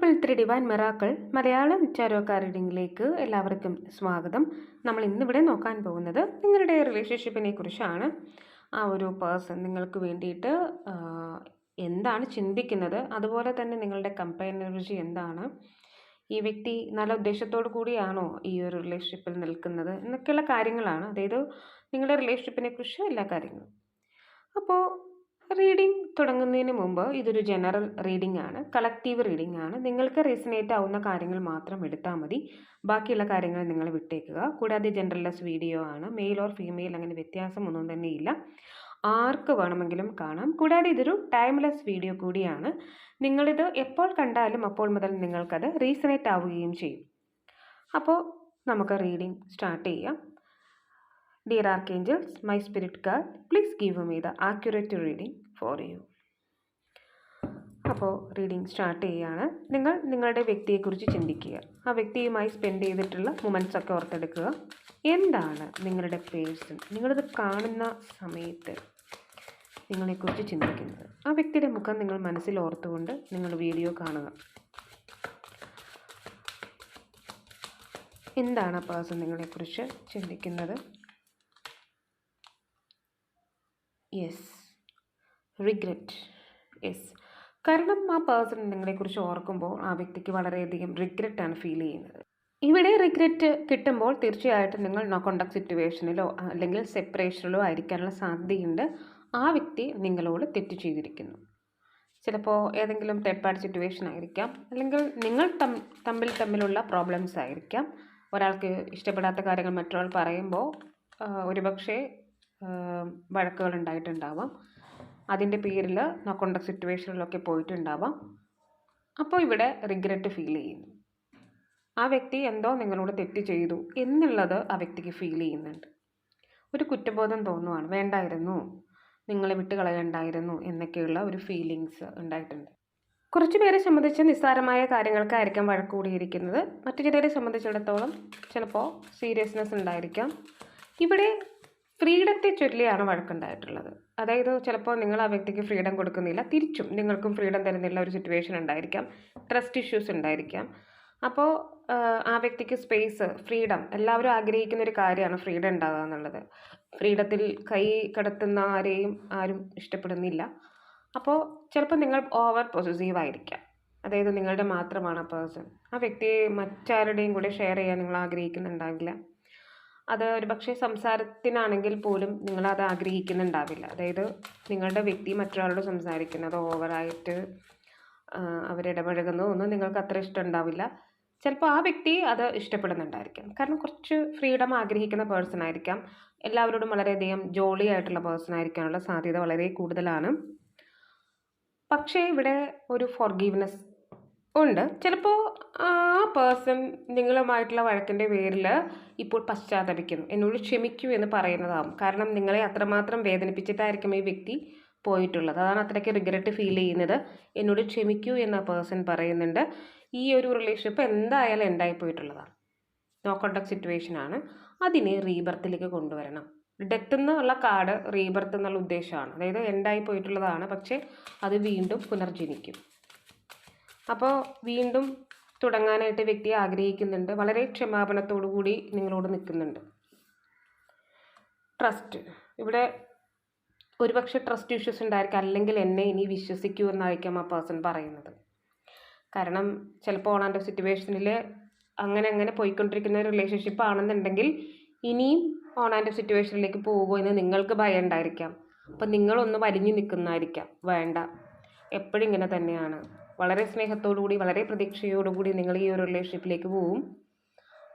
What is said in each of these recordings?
Triple three divine miracles Malayalam ചാരോക്ക റീഡിങ്ങിലേക്ക് എല്ലാവർക്കും സ്വാഗതം. നമ്മൾ ഇന്നിവിടെ നോക്കാൻ പോകുന്നത് നിങ്ങളുടെ റിലേഷൻഷിപ്പിനെ കുറിച്ചാണ്. ആ ഒരു പേഴ്സൺ നിങ്ങൾക്ക് വേണ്ടിയിട്ട് എന്താണ് ചിന്തിക്കുന്നത്? അതുപോലെ തന്നെ നിങ്ങളുടെ കമ്പൈനർജി എന്താണ്? ഈ വ്യക്തി നല്ല ഉദ്ദേശത്തോടു കൂടിയാണോ ഈ ഒരു റിലേഷൻഷിപ്പിൽ നിൽക്കുന്നത്? എന്നൊക്കെയുള്ള കാര്യങ്ങളാണ്. അതായത് നിങ്ങളുടെ റിലേഷൻഷിപ്പിനെ കുറിച്ച് എല്ലാ കാര്യങ്ങളും. അപ്പോൾ റീഡിംഗ് തുടങ്ങുന്നതിന് മുമ്പ് ഇതൊരു ജനറൽ റീഡിംഗ് ആണ് കളക്റ്റീവ് റീഡിംഗ് ആണ്. നിങ്ങൾക്ക് റെസിനേറ്റ് ആവുന്ന കാര്യങ്ങൾ മാത്രം എടുത്താൽ മതി. ബാക്കിയുള്ള കാര്യങ്ങൾ നിങ്ങൾ വിട്ടേക്കുക. കൂടാതെ ജനറൽലെസ് വീഡിയോ ആണ്. മെയിൽ ഓർ ഫീമെയിൽ അങ്ങനെ വ്യത്യാസമൊന്നും തന്നെയില്ല ആർക്ക് വേണമെങ്കിലും കാണാം. കൂടാതെ ഇതൊരു ടൈംലെസ് വീഡിയോ കൂടിയാണ്. നിങ്ങളിത് എപ്പോൾ കണ്ടാലും അപ്പോൾ മുതൽ നിങ്ങൾക്കത് റീസണേറ്റ് ആവുകയും ചെയ്യും. അപ്പോൾ നമുക്ക് റീഡിംഗ് സ്റ്റാർട്ട് ചെയ്യാം. Dear archangels my spirit guide, please give me the accurate reading for you അപ്പോൾ റീഡിംഗ് സ്റ്റാർട്ട് ചെയ്യുകയാണ് നിങ്ങൾ നിങ്ങളുടെ വ്യക്തിയെക്കുറിച്ച് ചിന്തിക്കുക. ആ വ്യക്തിയുമായി സ്പെൻഡ് ചെയ്തിട്ടുള്ള മൊമെന്റ്സ് ഒക്കെ ഓർത്തെടുക്കുക. എന്താണ് നിങ്ങളുടെ പേഴ്സൺ നിങ്ങളിത് കാണുന്ന സമയത്ത് നിങ്ങളെക്കുറിച്ച് ചിന്തിക്കുന്നത്. ആ വ്യക്തിയുടെ മുഖം നിങ്ങൾ മനസ്സിൽ ഓർത്തുകൊണ്ട് നിങ്ങൾ വീഡിയോ കാണുക. എന്താണ് ആ പേഴ്സൺ നിങ്ങളെക്കുറിച്ച് ചിന്തിക്കുന്നത്? യെസ് റിഗ്രറ്റ് യെസ് കാരണം ആ പേഴ്സൺ നിങ്ങളെക്കുറിച്ച് ഓർക്കുമ്പോൾ ആ വ്യക്തിക്ക് വളരെയധികം റിഗ്രറ്റാണ് ഫീൽ ചെയ്യുന്നത്. ഇവിടെ റിഗ്രറ്റ് കിട്ടുമ്പോൾ തീർച്ചയായിട്ടും നിങ്ങൾ നോ കോണ്ടാക്ട് സിറ്റുവേഷനിലോ അല്ലെങ്കിൽ സെപ്പറേഷനിലോ ആയിരിക്കാനുള്ള സാധ്യതയുണ്ട്. ആ വ്യക്തി നിങ്ങളോട് തെറ്റ് ചെയ്തിരിക്കുന്നു. ചിലപ്പോൾ ഏതെങ്കിലും തേർഡ് പാർട്ടി സിറ്റുവേഷൻ ആയിരിക്കാം. അല്ലെങ്കിൽ നിങ്ങൾ തമ്മിൽ തമ്മിലുള്ള പ്രോബ്ലംസ് ആയിരിക്കാം. ഒരാൾക്ക് ഇഷ്ടപ്പെടാത്ത കാര്യങ്ങൾ മറ്റൊരാൾ പറയുമ്പോൾ ഒരുപക്ഷെ വഴക്കുകൾ ഉണ്ടായിട്ടുണ്ടാവാം അതിന്റെ പേരിൽ നോ കോണ്ടാക്ട് സിറ്റുവേഷനിലൊക്കെ പോയിട്ടുണ്ടാവാം. അപ്പോൾ ഇവിടെ റിഗ്രറ്റ് ഫീൽ ചെയ്യുന്നു. ആ വ്യക്തി എന്തോ നിങ്ങളോട് തെറ്റ് ചെയ്തു എന്നുള്ളത് ആ വ്യക്തിക്ക് ഫീൽ ചെയ്യുന്നുണ്ട്. ഒരു കുറ്റബോധം തോന്നുവാണ്. വേണ്ടായിരുന്നു. നിങ്ങളെ വിട്ട് കളയണ്ടായിരുന്നു എന്നൊക്കെയുള്ള ഒരു ഫീലിങ്സ് ഉണ്ടായിട്ടുണ്ട്. കുറച്ച് പേരെ സംബന്ധിച്ച് നിസ്സാരമായ കാര്യങ്ങൾക്കായിരിക്കാം വഴക്ക് കൂടിയിരിക്കുന്നത്. മറ്റു ചിലരെ സംബന്ധിച്ചിടത്തോളം ചിലപ്പോൾ സീരിയസ്നെസ് ഉണ്ടായിരിക്കാം. ഇവിടെ ഫ്രീഡത്തെ ചൊല്ലിയാണ് വഴക്കുണ്ടായിട്ടുള്ളത്. അതായത് ചിലപ്പോൾ നിങ്ങൾ ആ വ്യക്തിക്ക് ഫ്രീഡം കൊടുക്കുന്നില്ല തിരിച്ചും നിങ്ങൾക്കും ഫ്രീഡം തരുന്നില്ല ഒരു സിറ്റുവേഷൻ ഉണ്ടായിരിക്കാം ട്രസ്റ്റ് ഇഷ്യൂസ് ഉണ്ടായിരിക്കാം. അപ്പോൾ ആ വ്യക്തിക്ക് സ്പേസ് ഫ്രീഡം എല്ലാവരും ആഗ്രഹിക്കുന്ന ഒരു കാര്യമാണ് ഫ്രീഡം ഉണ്ടാകുക എന്നുള്ളത്. ഫ്രീഡത്തിൽ കൈ കടത്തുന്ന ആരെയും ആരും ഇഷ്ടപ്പെടുന്നില്ല. അപ്പോൾ ചിലപ്പോൾ നിങ്ങൾ ഓവർ പൊസസീവ് ആയിരിക്കാം. അതായത് നിങ്ങളുടെ മാത്രമാണ് ആ പേഴ്സൺ ആ വ്യക്തിയെ മറ്റാരുടെയും കൂടെ ഷെയർ ചെയ്യാൻ നിങ്ങൾ ആഗ്രഹിക്കുന്നുണ്ടാവില്ല. അത് ഒരു പക്ഷേ സംസാരത്തിനാണെങ്കിൽ പോലും നിങ്ങളത് ആഗ്രഹിക്കുന്നുണ്ടാവില്ല. അതായത് നിങ്ങളുടെ വ്യക്തി മറ്റൊരാളോട് സംസാരിക്കുന്നത് ഓവറായിട്ട് അവരിടപഴകുന്നു ഒന്നും നിങ്ങൾക്ക് അത്ര ഇഷ്ടം ഉണ്ടാവില്ല ചിലപ്പോൾ ആ വ്യക്തി അത് ഇഷ്ടപ്പെടുന്നുണ്ടായിരിക്കാം. കാരണം കുറച്ച് ഫ്രീഡം ആഗ്രഹിക്കുന്ന പേഴ്സൺ ആയിരിക്കാം. എല്ലാവരോടും വളരെയധികം ജോളി ആയിട്ടുള്ള പേഴ്സൺ ആയിരിക്കാനുള്ള സാധ്യത വളരെ കൂടുതലാണ്. പക്ഷേ ഇവിടെ ഒരു ഫോർഗീവ്നെസ് ഉണ്ട്. ചിലപ്പോൾ ആ പേഴ്സൺ നിങ്ങളുമായിട്ടുള്ള വഴക്കിന്റെ പേരിൽ ഇപ്പോൾ പശ്ചാത്തപിക്കുന്നു. എന്നോട് ക്ഷമിക്കൂ എന്ന് പറയുന്നതാവും. കാരണം നിങ്ങളെ അത്രമാത്രം വേദനിപ്പിച്ചിട്ടായിരിക്കും ഈ വ്യക്തി പോയിട്ടുള്ളത്. അതാണ് അത്രയ്ക്ക് റിഗ്രറ്റ് ഫീൽ ചെയ്യുന്നത്. എന്നോട് ക്ഷമിക്കൂ എന്ന് ആ പേഴ്സൺ പറയുന്നുണ്ട്. ഈ ഒരു റിലേഷൻഷിപ്പ് എന്തായാലും ഉണ്ടായി നോ കോണ്ടാക്ട് സിറ്റുവേഷൻ ആണ്. അതിനെ റീബർത്തിലേക്ക് കൊണ്ടുവരണം. ഡെത്ത് എന്നുള്ള കാർഡ് റീബർത്ത് എന്നുള്ള ഉദ്ദേശമാണ്. അതായത് എൻഡായി പോയിട്ടുള്ളതാണ്. പക്ഷേ അത് വീണ്ടും പുനർജനിക്കും. അപ്പോൾ വീണ്ടും തുടങ്ങാനായിട്ട് വ്യക്തി ആഗ്രഹിക്കുന്നുണ്ട്. വളരെ ക്ഷമാപണത്തോടു കൂടി നിങ്ങളോട് നിൽക്കുന്നുണ്ട്. ട്രസ്റ്റ്. ഇവിടെ ഒരുപക്ഷെ ട്രസ്റ്റ് ഇഷ്യൂസ് ഉണ്ടായിരിക്കാം. അല്ലെങ്കിൽ എന്നെ ഇനി വിശ്വസിക്കൂ എന്നായിരിക്കാം ആ പേഴ്സൺ പറയുന്നത്. കാരണം ചിലപ്പോൾ ഓണാന്റെ സിറ്റുവേഷനിൽ അങ്ങനെ അങ്ങനെ പോയിക്കൊണ്ടിരിക്കുന്ന റിലേഷൻഷിപ്പ് ആണെന്നുണ്ടെങ്കിൽ ഇനിയും ഓണാന്റെ സിറ്റുവേഷനിലേക്ക് പോകുമോ എന്ന് നിങ്ങൾക്ക് ഭയം ഉണ്ടായിരിക്കാം. അപ്പം നിങ്ങളൊന്ന് വലിഞ്ഞു നിൽക്കുന്നതായിരിക്കാം. വേണ്ട. എപ്പോഴും ഇങ്ങനെ തന്നെയാണ്. വളരെ സ്നേഹത്തോടുകൂടി വളരെ പ്രതീക്ഷയോടുകൂടി നിങ്ങൾ ഈ ഒരു റിലേഷൻഷിപ്പിലേക്ക് പോവും.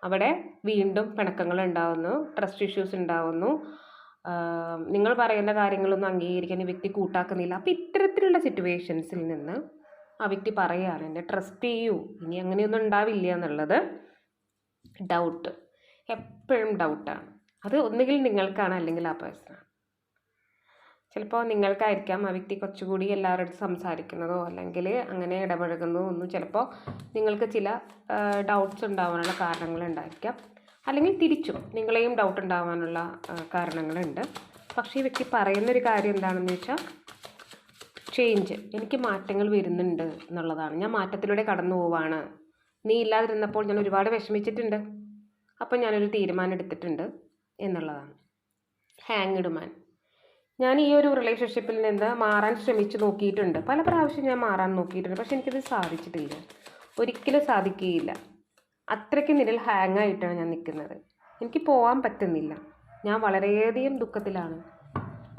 അവിടെ വീണ്ടും പിണക്കങ്ങൾ ഉണ്ടാവുന്നു ട്രസ്റ്റ് ഇഷ്യൂസ് ഉണ്ടാവുന്നു നിങ്ങൾ പറയുന്ന കാര്യങ്ങളൊന്നും അംഗീകരിക്കാൻ ഈ വ്യക്തി കൂട്ടാക്കുന്നില്ല. അപ്പോൾ ഇത്തരത്തിലുള്ള സിറ്റുവേഷൻസിൽ നിന്ന് ആ വ്യക്തി പറയുകയാണ് എന്നെ ട്രസ്റ്റ് ചെയ്യൂ. ഇനി അങ്ങനെയൊന്നും ഉണ്ടാവില്ല എന്നുള്ളത് ഡൗട്ട് എപ്പോഴും ഡൗട്ടാണ് അത് ഒന്നുകിൽ നിങ്ങൾക്കാണ് അല്ലെങ്കിൽ ആ പേഴ്സണാണ് ചിലപ്പോൾ നിങ്ങൾക്കായിരിക്കാം ആ വ്യക്തി കുറച്ചുകൂടി എല്ലാവരോടും സംസാരിക്കുന്നതോ അല്ലെങ്കിൽ അങ്ങനെ ഇടപഴകുന്നതോ ഒന്നും ചിലപ്പോൾ നിങ്ങൾക്ക് ചില ഡൗട്ട്സ് ഉണ്ടാവാനുള്ള കാരണങ്ങൾ ഉണ്ടായിരിക്കാം. അല്ലെങ്കിൽ തിരിച്ചും നിങ്ങളെയും ഡൗട്ട് ഉണ്ടാവാനുള്ള കാരണങ്ങളുണ്ട്. പക്ഷേ ഈ വ്യക്തി പറയുന്നൊരു കാര്യം എന്താണെന്ന് വെച്ചാൽ ചേഞ്ച് എനിക്ക് മാറ്റങ്ങൾ വരുന്നുണ്ട് എന്നുള്ളതാണ്. ഞാൻ മാറ്റത്തിലൂടെ കടന്നു പോവാണ്. നീ ഇല്ലാതിരുന്നപ്പോൾ ഞാൻ ഒരുപാട് വിഷമിച്ചിട്ടുണ്ട്. അപ്പോൾ ഞാനൊരു തീരുമാനം എടുത്തിട്ടുണ്ട് എന്നുള്ളതാണ്. ഹാങ്ഡ് മാൻ ഞാൻ ഈ ഒരു റിലേഷൻഷിപ്പിൽ നിന്ന് മാറാൻ ശ്രമിച്ചു നോക്കിയിട്ടുണ്ട്. പല പ്രാവശ്യം ഞാൻ മാറാൻ നോക്കിയിട്ടുണ്ട്. പക്ഷെ എനിക്കത് സാധിച്ചിട്ടില്ല. ഒരിക്കലും സാധിക്കുകയില്ല. അത്രയ്ക്ക് നിരൽ ഹാങ് ആയിട്ടാണ് ഞാൻ നിൽക്കുന്നത്. എനിക്ക് പോകാൻ പറ്റുന്നില്ല. ഞാൻ വളരെയധികം ദുഃഖത്തിലാണ്.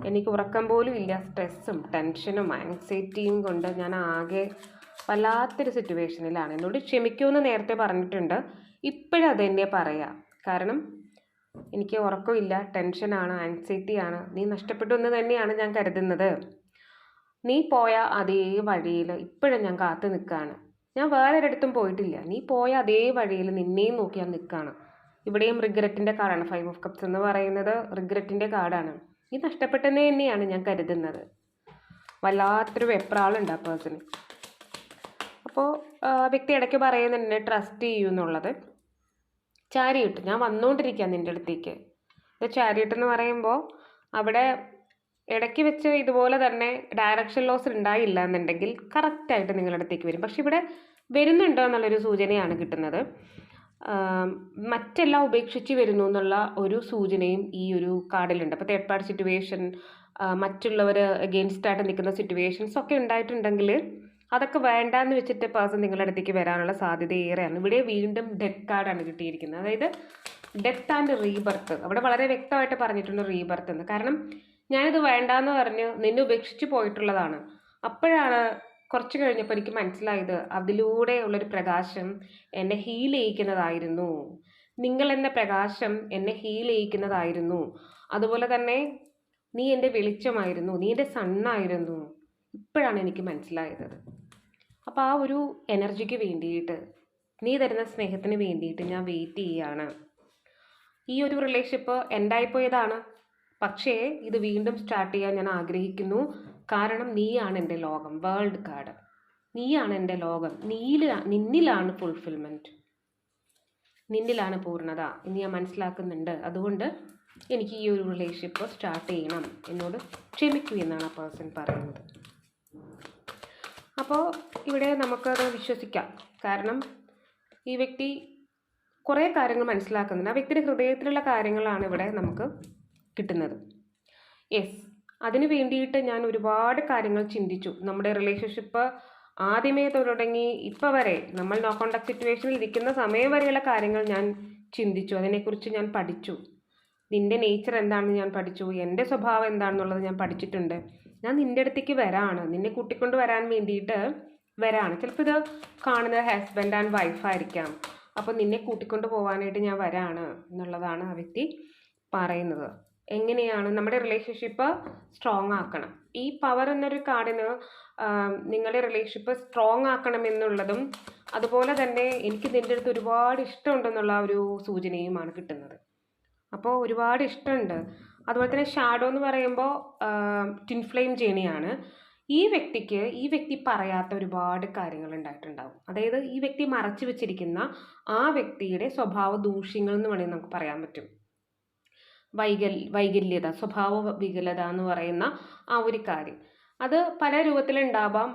എനിക്ക് ഉറക്കം പോലും ഇല്ല. സ്ട്രെസ്സും ടെൻഷനും ആങ്സൈറ്റിയും കൊണ്ട് ഞാൻ ആകെ വല്ലാത്തൊരു സിറ്റുവേഷനിലാണ് എന്നോട് ക്ഷമിക്കുമെന്ന് നേരത്തെ പറഞ്ഞിട്ടുണ്ട്. ഇപ്പോഴും അത് തന്നെ പറയാം. കാരണം എനിക്ക് ഉറക്കമില്ല ടെൻഷനാണ് ആങ്സൈറ്റിയാണ് നീ നഷ്ടപ്പെട്ടു എന്ന് തന്നെയാണ് ഞാൻ കരുതുന്നത്. നീ പോയ അതേ വഴിയിൽ ഇപ്പോഴും ഞാൻ കാത്തു നിൽക്കുകയാണ്. ഞാൻ വേറെ ഒരിടത്തും പോയിട്ടില്ല. നീ പോയ അതേ വഴിയിൽ നിന്നെയും നോക്കി ഞാൻ നിൽക്കുകയാണ്. ഇവിടെയും റിഗ്രറ്റിന്റെ കാർഡാണ് ഫൈവ് ഓഫ് കപ്സ് എന്ന് പറയുന്നത് റിഗ്രറ്റിന്റെ കാർഡാണ് നീ നഷ്ടപ്പെട്ടെന്ന് തന്നെയാണ് ഞാൻ കരുതുന്നത്. വല്ലാത്തൊരു വെപ്രാളുണ്ട് ആ പേഴ്സണ് അപ്പോൾ വ്യക്തി ഇടയ്ക്ക് പറയുന്നുണ്ട് ട്രസ്റ്റ് ചെയ്യൂ എന്നുള്ളത്. ചാരിയിട്ട്. ഞാൻ വന്നുകൊണ്ടിരിക്കുക നിന്റെ അടുത്തേക്ക്. ഇത് ചാരിയിട്ട് എന്ന് പറയുമ്പോൾ അവിടെ ഇടയ്ക്ക് വെച്ച് ഇതുപോലെ തന്നെ ഡയറക്ഷൻ ലോസ് ഉണ്ടായില്ല എന്നുണ്ടെങ്കിൽ കറക്റ്റായിട്ട് നിങ്ങളുടെ അടുത്തേക്ക് വരും. പക്ഷെ ഇവിടെ വരുന്നുണ്ടോ എന്നുള്ളൊരു സൂചനയാണ് കിട്ടുന്നത്. മറ്റെല്ലാം ഉപേക്ഷിച്ച് വരുന്നു എന്നുള്ള ഒരു സൂചനയും ഈ ഒരു കാർഡിലുണ്ട്. അപ്പോൾ തേർഡ് പാർട്ടി സിറ്റുവേഷൻ മറ്റുള്ളവർ അഗെയിൻസ്റ്റ് ആയിട്ട് നിൽക്കുന്ന സിറ്റുവേഷൻസ് ഒക്കെ ഉണ്ടായിട്ടുണ്ടെങ്കിൽ അതൊക്കെ വേണ്ടാന്ന് വെച്ചിട്ട് പേഴ്സൺ നിങ്ങളുടെ അടുത്തേക്ക് വരാനുള്ള സാധ്യത ഏറെയാണ്. ഇവിടെ വീണ്ടും ഡെത്ത് കാർഡാണ് കിട്ടിയിരിക്കുന്നത്. അതായത് ഡെത്ത് ആൻഡ് റീബർത്ത് അവിടെ വളരെ വ്യക്തമായിട്ട് പറഞ്ഞിട്ടുണ്ട് റീബർത്ത് എന്ന്. കാരണം ഞാനിത് വേണ്ടാന്ന് പറഞ്ഞ് നിന്നെ ഉപേക്ഷിച്ച് പോയിട്ടുള്ളതാണ്. അപ്പോഴാണ് കുറച്ച് കഴിഞ്ഞപ്പോൾ എനിക്ക് മനസ്സിലായത് അതിലൂടെ ഉള്ളൊരു പ്രകാശം എന്നെ ഹീൽ ചെയ്യിക്കുന്നതായിരുന്നു. നിങ്ങൾ എന്ന പ്രകാശം എന്നെ ഹീൽ ചെയ്യിക്കുന്നതായിരുന്നു. അതുപോലെ തന്നെ നീ എന്റെ വെളിച്ചമായിരുന്നു. നീ എന്റെ സണ്ണായിരുന്നു. ഇപ്പോഴാണ് എനിക്ക് മനസ്സിലായത്. അപ്പോൾ ആ ഒരു എനർജിക്ക് വേണ്ടിയിട്ട് നീ തരുന്ന സ്നേഹത്തിന് വേണ്ടിയിട്ട് ഞാൻ വെയിറ്റ് ചെയ്യുകയാണ് ഈ ഒരു റിലേഷൻഷിപ്പ് എൻഡായിപ്പോയതാണ് പക്ഷേ ഇത് വീണ്ടും സ്റ്റാർട്ട് ചെയ്യാൻ ഞാൻ ആഗ്രഹിക്കുന്നു. കാരണം നീയാണ് എന്റെ ലോകം വേൾഡ് കാർഡ് നീയാണ് എന്റെ ലോകം. നീല നിന്നിലാണ് ഫുൾഫിൽമെന്റ് നിന്നിലാണ് പൂർണത. എന്ന് ഞാൻ മനസ്സിലാക്കുന്നുണ്ട്. അതുകൊണ്ട് എനിക്ക് ഈ ഒരു റിലേഷൻഷിപ്പ് സ്റ്റാർട്ട് ചെയ്യണം. എന്നോട് ക്ഷമിക്കൂ എന്നാണ് ആ പേഴ്സൺ പറയുന്നത്. അപ്പോൾ ഇവിടെ നമുക്കത് വിശ്വസിക്കാം. കാരണം ഈ വ്യക്തി കുറേ കാര്യങ്ങൾ മനസ്സിലാക്കുന്നുണ്ട്. ആ വ്യക്തിയുടെ ഹൃദയത്തിലുള്ള കാര്യങ്ങളാണ് ഇവിടെ നമുക്ക് കിട്ടുന്നത്. യെസ് അതിന് വേണ്ടിയിട്ട് ഞാൻ ഒരുപാട് കാര്യങ്ങൾ ചിന്തിച്ചു. നമ്മുടെ റിലേഷൻഷിപ്പ് ആദ്യമേ തുടങ്ങി ഇപ്പോൾ വരെ നമ്മൾ നോ കോണ്ടാക്ട് സിറ്റുവേഷനിൽ ഇരിക്കുന്ന സമയം വരെയുള്ള കാര്യങ്ങൾ ഞാൻ ചിന്തിച്ചു. അതിനെക്കുറിച്ച് ഞാൻ പഠിച്ചു. നിന്റെ നേച്ചർ എന്താണെന്ന് ഞാൻ പഠിച്ചു. എന്റെ സ്വഭാവം എന്താണെന്നുള്ളത് ഞാൻ പഠിച്ചിട്ടുണ്ട്. ഞാൻ നിന്റെ അടുത്തേക്ക് വരാണ്. നിന്നെ കൂട്ടിക്കൊണ്ട് വരാൻ വേണ്ടിയിട്ട് വരാണ്. ചിലപ്പോൾ ഇത് കാണുന്നത് ഹസ്ബൻഡ് ആൻഡ് വൈഫായിരിക്കാം അപ്പോൾ നിന്നെ കൂട്ടിക്കൊണ്ട് പോകാനായിട്ട് ഞാൻ വരാണ് എന്നുള്ളതാണ് ആ വ്യക്തി പറയുന്നത്. എങ്ങനെയാണ് നമ്മുടെ റിലേഷൻഷിപ്പ് സ്ട്രോങ് ആക്കണം? ഈ പവർ എന്നൊരു കാർഡിന് നിങ്ങളുടെ റിലേഷൻഷിപ്പ് സ്ട്രോങ് ആക്കണം എന്നുള്ളതും അതുപോലെ തന്നെ എനിക്ക് നിന്റെ അടുത്ത് ഒരുപാട് ഇഷ്ടമുണ്ടെന്നുള്ള ഒരു സൂചനയുമാണ് കിട്ടുന്നത്. അപ്പോൾ ഒരുപാട് ഇഷ്ടമുണ്ട്. അതുപോലെ തന്നെ ഷാഡോ എന്ന് പറയുമ്പോൾ ട്വിൻ ഫ്ലെയിം ജേണിയാണ് ഈ വ്യക്തിക്ക് ഈ വ്യക്തി പറയാത്ത ഒരുപാട് കാര്യങ്ങൾ ഉണ്ടായിട്ടുണ്ടാവും. അതായത് ഈ വ്യക്തി മറച്ചു വെച്ചിരിക്കുന്ന ആ വ്യക്തിയുടെ സ്വഭാവ ദൂഷ്യങ്ങൾ എന്ന് വേണമെങ്കിൽ നമുക്ക് പറയാൻ പറ്റും. വൈകൽ വൈകല്യത സ്വഭാവ വികലത എന്ന് പറയുന്ന ആ ഒരു കാര്യം. അത് പല രൂപത്തിലുണ്ടാവാം.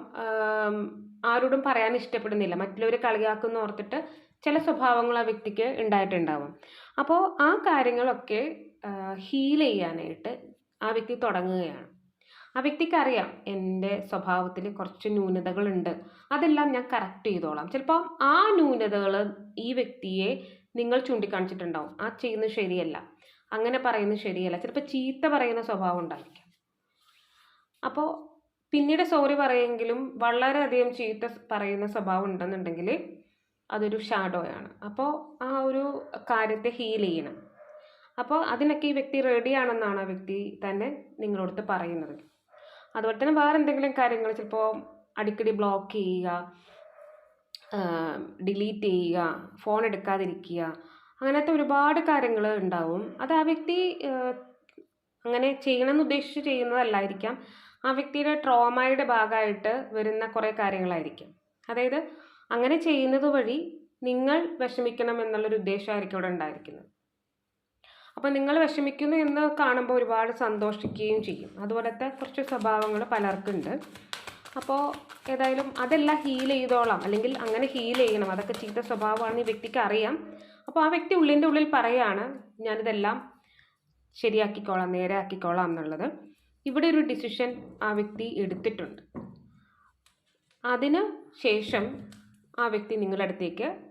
ആരോടും പറയാൻ ഇഷ്ടപ്പെടുന്നില്ല. മറ്റുള്ളവരെ കളിയാക്കുന്ന ഓർത്തിട്ട് ചില സ്വഭാവങ്ങൾ ആ വ്യക്തിക്ക് ഉണ്ടായിട്ടുണ്ടാവും. അപ്പോൾ ആ കാര്യങ്ങളൊക്കെ ഹീൽ ചെയ്യാനായിട്ട് ആ വ്യക്തി തുടങ്ങുകയാണ്. ആ വ്യക്തിക്കറിയാം എന്റെ സ്വഭാവത്തിൽ കുറച്ച് ന്യൂനതകളുണ്ട്. അതെല്ലാം ഞാൻ കറക്റ്റ് ചെയ്തോളാം. ചിലപ്പോൾ ആ ന്യൂനതകൾ ഈ വ്യക്തിയെ നിങ്ങൾ ചൂണ്ടിക്കാണിച്ചിട്ടുണ്ടാവും. ആ ചെയ്യുന്നത് ശരിയല്ല. അങ്ങനെ പറയുന്നത് ശരിയല്ല. ചിലപ്പോൾ ചീത്ത പറയുന്ന സ്വഭാവം ഉണ്ടായിരിക്കാം. അപ്പോൾ പിന്നീട് സോറി പറയുമെങ്കിലും വളരെയധികം ചീത്ത പറയുന്ന സ്വഭാവം ഉണ്ടെന്നുണ്ടെങ്കിൽ അതൊരു ഷാഡോയാണ് അപ്പോൾ ആ ഒരു കാര്യത്തെ ഹീൽ ചെയ്യണം. അപ്പോൾ അതിനൊക്കെ ഈ വ്യക്തി റെഡിയാണെന്നാണ് ആ വ്യക്തി തന്നെ നിങ്ങളടുത്ത് പറയുന്നത്. അതുപോലെ തന്നെ വേറെ എന്തെങ്കിലും കാര്യങ്ങൾ ചിലപ്പോൾ അടിക്കടി ബ്ലോക്ക് ചെയ്യുക ഡിലീറ്റ് ചെയ്യുക ഫോൺ എടുക്കാതിരിക്കുക അങ്ങനത്തെ ഒരുപാട് കാര്യങ്ങൾ ഉണ്ടാവും. അത് ആ വ്യക്തി അങ്ങനെ ചെയ്യണമെന്ന് ഉദ്ദേശിച്ച് ചെയ്യുന്നതല്ലായിരിക്കാം. ആ വ്യക്തിയുടെ ട്രോമയുടെ ഭാഗമായിട്ട് വരുന്ന കുറേ കാര്യങ്ങളായിരിക്കും. അതായത് അങ്ങനെ ചെയ്യുന്നത് വഴി നിങ്ങൾ വിഷമിക്കണം എന്നുള്ളൊരു ഉദ്ദേശമായിരിക്കും ഇവിടെ ഉണ്ടായിരിക്കുന്നത്. അപ്പോൾ നിങ്ങൾ വിഷമിക്കുന്നു എന്ന് കാണുമ്പോൾ ഒരുപാട് സന്തോഷിക്കുകയും ചെയ്യും. അതുപോലത്തെ കുറച്ച് സ്വഭാവങ്ങൾ പലർക്കുണ്ട്. അപ്പോൾ ഏതായാലും അതെല്ലാം ഹീൽ ചെയ്തോളാം. അല്ലെങ്കിൽ അങ്ങനെ ഹീൽ ചെയ്യണം. അതൊക്കെ ചീത്ത സ്വഭാവമാണെന്ന് ഈ വ്യക്തിക്ക് അറിയാം. അപ്പോൾ ആ വ്യക്തി ഉള്ളിന്റെ ഉള്ളിൽ പറയാണ് ഞാനിതെല്ലാം ശരിയാക്കിക്കോളാം നേരെ ആക്കിക്കോളാം എന്നുള്ളത്. ഇവിടെ ഒരു ഡിസിഷൻ ആ വ്യക്തി എടുത്തിട്ടുണ്ട്. അതിന് ശേഷം ആ വ്യക്തി നിങ്ങളുടെ അടുത്തേക്ക്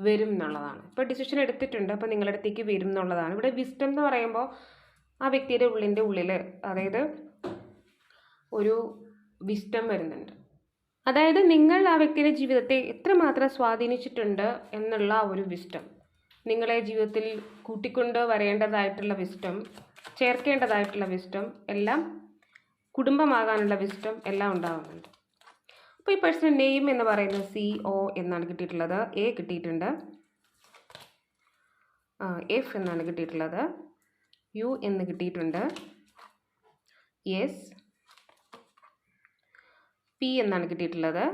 വരും എന്നുള്ളതാണ്. ഇപ്പോൾ ഡിസിഷൻ എടുത്തിട്ടുണ്ട്. അപ്പോൾ നിങ്ങളുടെ അടുത്തേക്ക് വരും എന്നുള്ളതാണ്. ഇവിടെ വിസ്റ്റം എന്ന് പറയുമ്പോൾ ആ വ്യക്തിയുടെ ഉള്ളിന്റെ ഉള്ളിൽ അതായത് ഒരു വിസ്റ്റം വരുന്നുണ്ട്. അതായത് നിങ്ങൾ ആ വ്യക്തിയുടെ ജീവിതത്തെ എത്രമാത്രം സ്വാധീനിച്ചിട്ടുണ്ട് എന്നുള്ള ഒരു വിസ്റ്റം നിങ്ങളെ ജീവിതത്തിൽ കൂട്ടിക്കൊണ്ട് വരേണ്ടതായിട്ടുള്ള വിസ്റ്റം ചേർക്കേണ്ടതായിട്ടുള്ള വിസ്റ്റം എല്ലാം കുടുംബമാകാനുള്ള വിസ്റ്റം എല്ലാം ഉണ്ടാകുന്നുണ്ട്. അപ്പോൾ ഈ പേഴ്സണൽ നെയിം എന്ന് പറയുന്നത് സി ഒ എന്നാണ് കിട്ടിയിട്ടുള്ളത്. എ കിട്ടിയിട്ടുണ്ട്. എഫ് എന്നാണ് കിട്ടിയിട്ടുള്ളത്. യു എന്ന് കിട്ടിയിട്ടുണ്ട്. എസ് പി എന്നാണ് കിട്ടിയിട്ടുള്ളത്.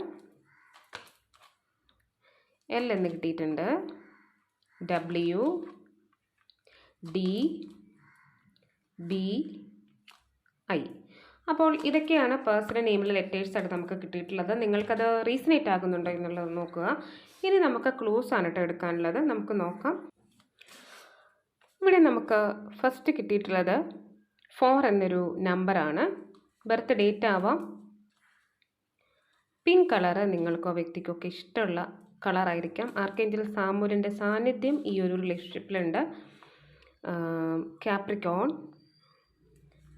എൽ എന്ന് കിട്ടിയിട്ടുണ്ട്. ഡബ്ല്യു ഡി ബി ഐ അപ്പോൾ ഇതൊക്കെയാണ് പേഴ്സണൽ നെയിമിലെ ലെറ്റേഴ്സ് ആയിട്ട് നമുക്ക് കിട്ടിയിട്ടുള്ളത്. നിങ്ങൾക്കത് റീസണേറ്റ് ആകുന്നുണ്ടോ എന്നുള്ളത് നോക്കുക. ഇനി നമുക്ക് ക്ലൂസ് ആണ് കേട്ടോ എടുക്കാനുള്ളത്. നമുക്ക് നോക്കാം. ഇവിടെ നമുക്ക് ഫസ്റ്റ് കിട്ടിയിട്ടുള്ളത് ഫോർ എന്നൊരു നമ്പറാണ് ബർത്ത് ഡേറ്റ് ആവാം. പിങ്ക് കളറ് നിങ്ങൾക്കോ വ്യക്തിക്കൊക്കെ ഇഷ്ടമുള്ള കളറായിരിക്കാം ആർക്കെങ്കിൽ സാമൂരിന്റെ സാന്നിധ്യം ഈ ഒരു റിലേഷൻഷിപ്പിലുണ്ട് കാപ്രിക്കോൺ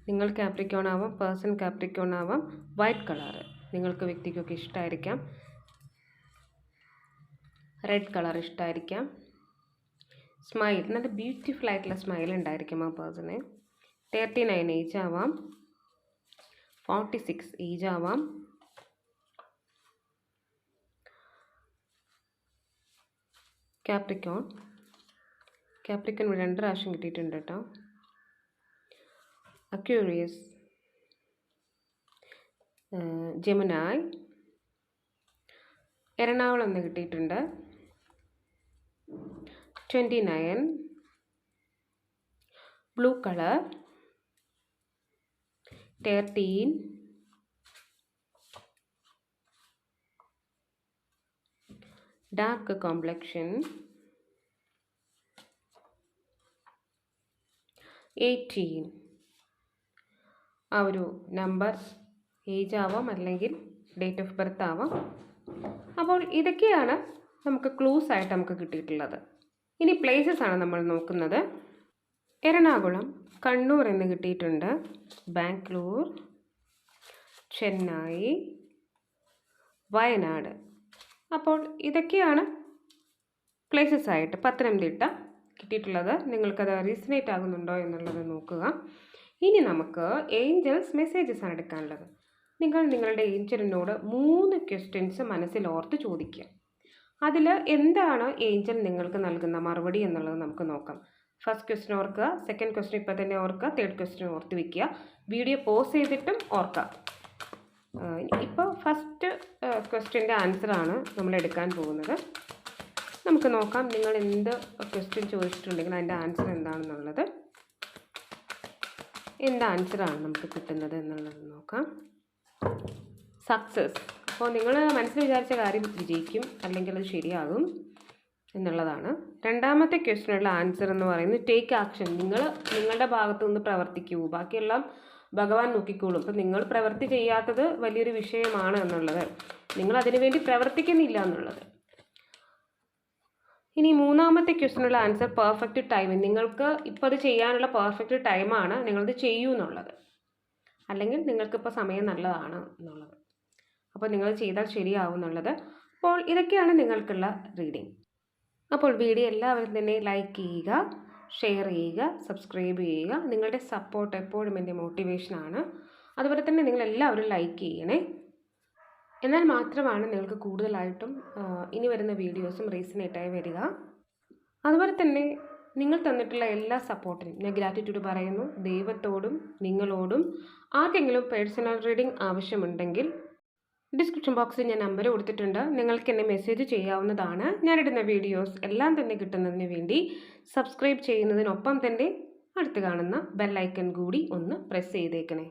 നിങ്ങൾ കാപ്രിക്കോൺ ആവാം പേഴ്സൺ കാപ്രിക്കോൺ ആവാം വൈറ്റ് കളറ് നിങ്ങൾക്ക് വ്യക്തിക്കൊക്കെ ഇഷ്ടമായിരിക്കാം റെഡ് കളർ ഇഷ്ടമായിരിക്കാം സ്മൈൽ നല്ല ബ്യൂട്ടിഫുൾ ആയിട്ടുള്ള സ്മൈൽ ഉണ്ടായിരിക്കും ആ പേഴ്സണ് തേർട്ടി നയൻ ഏജ് ആവാം. ഫോർട്ടി സിക്സ് ഏജ് ആവാം ക്യാപ്രിക്കോൺ ക്യാപ്രിക്കോൺ രണ്ട് പ്രാവശ്യം കിട്ടിയിട്ടുണ്ട് കേട്ടോ. അക്യൂറിയസ് ജമുനായ് എറണാകുളം എന്ന് കിട്ടിയിട്ടുണ്ട്. Twenty nine blue colour thirteen dark complexion eighteen ആ ഒരു നമ്പർ ഏജ് ആവാം അല്ലെങ്കിൽ ഡേറ്റ് ഓഫ് ബർത്ത് ആവാം. അപ്പോൾ ഇതൊക്കെയാണ് നമുക്ക് ക്ലൂസ് ആയിട്ട് നമുക്ക് കിട്ടിയിട്ടുള്ളത്. ഇനി പ്ലേസസ് ആണ് നമ്മൾ നോക്കുന്നത്. എറണാകുളം കണ്ണൂർ എന്ന് കിട്ടിയിട്ടുണ്ട്. ബാംഗ്ലൂർ ചെന്നൈ വയനാട്. അപ്പോൾ ഇതൊക്കെയാണ് പ്ലേസസ് ആയിട്ട് പത്തനംതിട്ട കിട്ടിയിട്ടുള്ളത്. നിങ്ങൾക്കത് റീസണേറ്റ് ആകുന്നുണ്ടോ എന്നുള്ളത് നോക്കുക. ഇനി നമുക്ക് ഏഞ്ചൽസ് മെസ്സേജസ് ആണ് എടുക്കാനുള്ളത്. നിങ്ങൾ നിങ്ങളുടെ ഏഞ്ചലിനോട് മൂന്ന് ക്വസ്റ്റ്യൻസ് മനസ്സിൽ ഓർത്ത് ചോദിക്കുക. അതിൽ എന്താണ് ഏഞ്ചൽ നിങ്ങൾക്ക് നൽകുന്ന മറുപടി എന്നുള്ളത് നമുക്ക് നോക്കാം. ഫസ്റ്റ് ക്വസ്റ്റ്യൻ ഓർക്കുക സെക്കൻഡ് ക്വസ്റ്റ്യൻ ഇപ്പോൾ തന്നെ ഓർക്കുക തേർഡ് ക്വസ്റ്റ്യൻ ഓർത്ത് വയ്ക്കുക വീഡിയോ പോസ് ചെയ്തിട്ടും ഓർക്കുക. ഇപ്പോൾ ഫസ്റ്റ് ക്വസ്റ്റ്യന്റെ ആൻസറാണ് നമ്മൾ എടുക്കാൻ പോകുന്നത്. നമുക്ക് നോക്കാം നിങ്ങൾ എന്ത് ക്വസ്റ്റ്യൻ ചോദിച്ചിട്ടുണ്ടെങ്കിൽ അതിന്റെ ആൻസർ എന്താണെന്നുള്ളത്. എന്ത് ആൻസറാണ് നമുക്ക് കിട്ടുന്നത് എന്നുള്ളത് നോക്കാം. സക്സസ് അപ്പോൾ നിങ്ങൾ മനസ്സിൽ വിചാരിച്ച കാര്യം വിജയിക്കും അല്ലെങ്കിൽ അത് ശരിയാകും എന്നുള്ളതാണ്. രണ്ടാമത്തെ ക്വസ്റ്റിനുള്ള ആൻസർ എന്ന് പറയുന്നത് ടേക്ക് ആക്ഷൻ നിങ്ങൾ നിങ്ങളുടെ ഭാഗത്തു നിന്ന് പ്രവർത്തിക്കൂ. ബാക്കിയെല്ലാം ഭഗവാൻ നോക്കിക്കോളും. അപ്പം നിങ്ങൾ പ്രവൃത്തി ചെയ്യാത്തത് വലിയൊരു വിഷയമാണ് എന്നുള്ളത്. നിങ്ങൾ അതിനുവേണ്ടി പ്രവർത്തിക്കുന്നില്ല എന്നുള്ളത്. ഇനി മൂന്നാമത്തെ ക്വസ്റ്റിനുള്ള ആൻസർ പെർഫെക്റ്റ് ടൈം നിങ്ങൾക്ക് ഇപ്പോൾ അത് ചെയ്യാനുള്ള പെർഫെക്റ്റ് ടൈമാണ് നിങ്ങളത് ചെയ്യൂ എന്നുള്ളത്. അല്ലെങ്കിൽ നിങ്ങൾക്കിപ്പോൾ സമയം നല്ലതാണ് എന്നുള്ളത്. അപ്പോൾ നിങ്ങൾ ചെയ്താൽ ശരിയാവും എന്നുള്ളത്. അപ്പോൾ ഇതൊക്കെയാണ് നിങ്ങൾക്കുള്ള റീഡിംഗ് അപ്പോൾ വീഡിയോ എല്ലാവരും തന്നെ ലൈക്ക് ചെയ്യുക ഷെയർ ചെയ്യുക സബ്സ്ക്രൈബ് ചെയ്യുക. നിങ്ങളുടെ സപ്പോർട്ട് എപ്പോഴും എന്റെ മോട്ടിവേഷനാണ് അതുപോലെ തന്നെ നിങ്ങളെല്ലാവരും ലൈക്ക് ചെയ്യണേ. എന്നാൽ മാത്രമാണ് നിങ്ങൾക്ക് കൂടുതലായിട്ടും ഇനി വരുന്ന വീഡിയോസും റീസണേറ്റായി വരിക. അതുപോലെ തന്നെ നിങ്ങൾ തന്നിട്ടുള്ള എല്ലാ സപ്പോർട്ടിനും ഞാൻ ഗ്രാറ്റിറ്റ്യൂഡ് പറയുന്നു. ദൈവത്തോടും നിങ്ങളോടും ആർക്കെങ്കിലും പേഴ്സണൽ റീഡിംഗ് ആവശ്യമുണ്ടെങ്കിൽ ഡിസ്ക്രിപ്ഷൻ ബോക്സിൽ ഞാൻ നമ്പർ കൊടുത്തിട്ടുണ്ട്. നിങ്ങൾക്ക് എന്നെ മെസ്സേജ് ചെയ്യാവുന്നതാണ്. ഞാനിടുന്ന വീഡിയോസ് എല്ലാം തന്നെ കിട്ടുന്നതിന് വേണ്ടി സബ്സ്ക്രൈബ് ചെയ്യുന്നതിനൊപ്പം തന്നെ അടുത്ത് കാണുന്ന ബെല്ലൈക്കൺ കൂടി ഒന്ന് പ്രസ് ചെയ്തേക്കണേ.